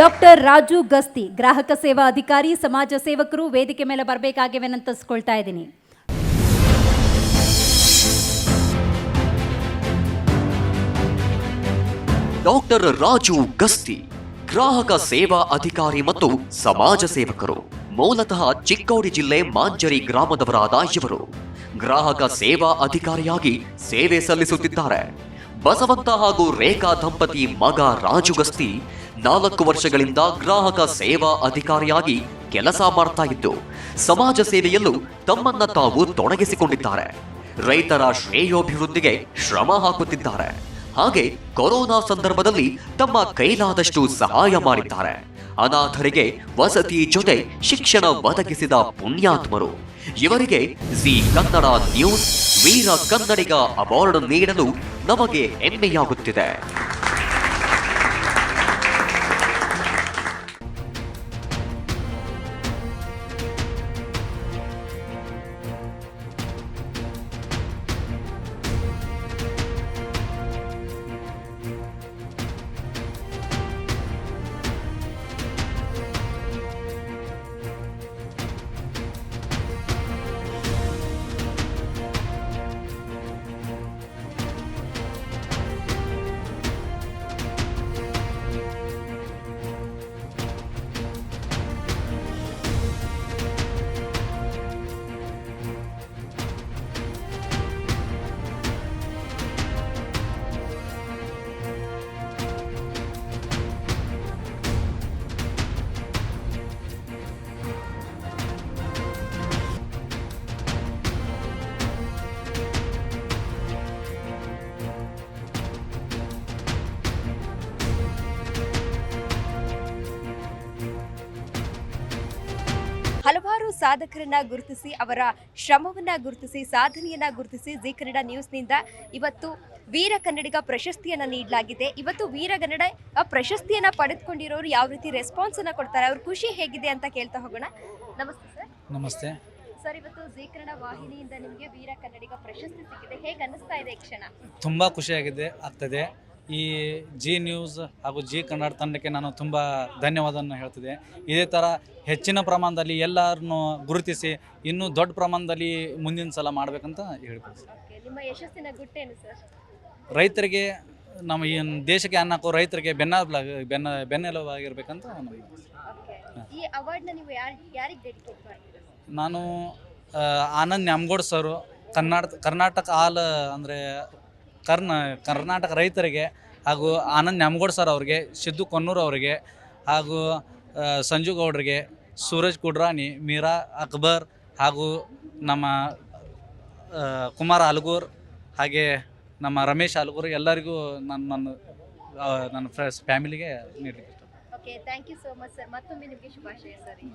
Doctor Raju Gasti, ಗ್ರಾಹಕ ಸೇವಾ ಅಧಿಕಾರಿ, ಸಮಾಜ ಸೇವಕರು ವೇದಿಕೆ ಮೇಲೆ ಬರಬೇಕಾಗಿವೆ ಅಂತಸ್ಕೊಳ್ತಾ ಇದ್ದೀನಿ. ಡಾಕ್ಟರ್ ರಾಜು ಗಸ್ತಿ, ಗ್ರಾಹಕ ಸೇವಾ ಅಧಿಕಾರಿ ಮತ್ತು ಸಮಾಜ ಸೇವಕರು, ಮೂಲತಃ ಚಿಕ್ಕೋಡಿ ಜಿಲ್ಲೆ ಮಾಂಜರಿ ಗ್ರಾಮದವರಾದ ಇವರು. ಗ್ರಾಹಕ ಸೇವಾ ಅಧಿಕಾರಿಯಾಗಿ ಸೇವೆ ಸಲ್ಲಿಸುತ್ತಿದ್ದಾರೆ. ಬಸವಂತ ಹಾಗೂ ರೇಖಾ ದಂಪತಿ ಮಗ ರಾಜು ಗಸ್ತಿ ನಾಲ್ಕು ವರ್ಷಗಳಿಂದ ಗ್ರಾಹಕ ಸೇವಾ ಅಧಿಕಾರಿಯಾಗಿ ಕೆಲಸ ಮಾಡ್ತಾ ಇದ್ದು, ಸಮಾಜ ಸೇವೆಯಲ್ಲೂ ತಮ್ಮನ್ನ ತಾವು ತೊಡಗಿಸಿಕೊಂಡಿದ್ದಾರೆ. ರೈತರ ಶ್ರೇಯೋಭಿವೃದ್ಧಿಗೆ ಶ್ರಮ ಹಾಕುತ್ತಿದ್ದಾರೆ. ಹಾಗೆ ಕೊರೋನಾ ಸಂದರ್ಭದಲ್ಲಿ ತಮ್ಮ ಕೈಲಾದಷ್ಟು ಸಹಾಯ ಮಾಡಿದ್ದಾರೆ. ಅನಾಥರಿಗೆ ವಸತಿ ಜೊತೆ ಶಿಕ್ಷಣ ಒದಗಿಸಿದ ಪುಣ್ಯಾತ್ಮರು. ಇವರಿಗೆ ಜಿ ಕನ್ನಡ ನ್ಯೂಸ್, ವೀರ ಕನ್ನಡಿಗ ಅವಾರ್ಡ್ ನೀಡಲು ನಮಗೆ ಹೆಮ್ಮೆಯಾಗುತ್ತಿದೆ. ಹಲವಾರು ಸಾಧಕರನ್ನ ಗುರುತಿಸಿ ಅವರ ಶ್ರಮವನ್ನ ಗುರುತಿಸಿ ಸಾಧನೆಯನ್ನ ಗುರುತಿಸಿ ಜಿ ಕನ್ನಡ ನ್ಯೂಸ್ನಿಂದ ಇವತ್ತು ವೀರ ಕನ್ನಡಿಗ ಪ್ರಶಸ್ತಿಯನ್ನ ನೀಡಲಾಗಿದೆ. ಇವತ್ತು ವೀರ ಕನ್ನಡ ಆ ಪ್ರಶಸ್ತಿಯನ್ನ ಪಡೆದುಕೊಂಡಿರೋರು ಯಾವ ರೀತಿ ರೆಸ್ಪಾನ್ಸ್ ಅನ್ನ ಕೊಡ್ತಾರೆ ಅವ್ರ ಖುಷಿ ಹೇಗಿದೆ ಅಂತ ಕೇಳ್ತಾ ಹೋಗೋಣ. ನಮಸ್ತೆ ಸರ್. ನಮಸ್ತೆ. ಸರ್ ಇವತ್ತು ಜಿ ಕನ್ನಡ ವಾಹಿನಿಯಿಂದ ನಿಮಗೆ ವೀರ ಕನ್ನಡಿಗ ಪ್ರಶಸ್ತಿ ಸಿಕ್ಕಿದೆ. ಹೇಗೆ ಅನಿಸ್ತಾ ಇದೆ ಕ್ಷಣ? ತುಂಬಾ ಖುಷಿಯಾಗಿದೆ ಆಗ್ತದೆ. ಈ ಜಿ ನ್ಯೂಸ್ ಹಾಗೂ ಜಿ ಕನ್ನಡ ತಂಡಕ್ಕೆ ನಾನು ತುಂಬ ಧನ್ಯವಾದವನ್ನು ಹೇಳ್ತಿದ್ದೆ ಇದೇ ಥರ ಹೆಚ್ಚಿನ ಪ್ರಮಾಣದಲ್ಲಿ ಎಲ್ಲರನ್ನು ಗುರುತಿಸಿ ಇನ್ನೂ ದೊಡ್ಡ ಪ್ರಮಾಣದಲ್ಲಿ ಮುಂದಿನ ಸಲ ಮಾಡಬೇಕಂತ ಹೇಳ್ಬೋದು ನಿಮ್ಮ ಯಶಸ್ಸಿನ ಗುಟ್ಟೇನು ಸರ್? ರೈತರಿಗೆ ನಮ್ಮ ಈ ದೇಶಕ್ಕೆ ಅನ್ನಕ್ಕು ರೈತರಿಗೆ ಬೆನ್ನ ಬೆನ್ನ ಬೆನ್ನೆಲುಬಾಗಿರ್ಬೇಕಂತ ನಮ್ಮ ಓಕೆ ಈ ಅವಾರ್ಡ್ನ ನೀವು ಯಾರು ಯಾರಿಗೆ ಡೆಡಿಕೇಟ್ ಮಾಡ್ತೀರಾ ನಾನು ಆ, ಆನಂದ್ ನ್ಯಾಮಗೌಡ್ ಸರು ಕರ್ನಾಟಕ ಕರ್ನಾಟಕ ಆಲ್ ಅಂದರೆ ಕರ್ನ ಕರ್ನಾಟಕ ರೈತರಿಗೆ ಹಾಗೂ ಆನಂದ್ ನ್ಯಾಮಗೌಡ್ ಸರ್ ಅವ್ರಿಗೆ ಸಿದ್ದು ಕೊನ್ನೂರು ಅವರಿಗೆ ಹಾಗೂ ಸಂಜು ಗೌಡ್ರಿಗೆ ಸೂರಜ್ ಕುಡ್ರಾನಿ ಮೀರಾ ಅಕ್ಬರ್ ಹಾಗೂ ನಮ್ಮ ಕುಮಾರ್ ಅಲ್ಗೂರ್ ಹಾಗೆ ನಮ್ಮ ರಮೇಶ್ ಅಲ್ಗೂರ್ ಎಲ್ಲರಿಗೂ ನನ್ನ ನನ್ನ ನನ್ನ ಫ್ರೆಂಡ್ಸ್ ಫ್ಯಾಮಿಲಿಗೆ ನೀಡಲಿಕ್ಕೆ ಇಷ್ಟ okay thank you so much sir ಮತ್ತೊಮ್ಮೆ ನಿಮಗೆ ಶುಭಾಶಯ ಸರ್ ಈ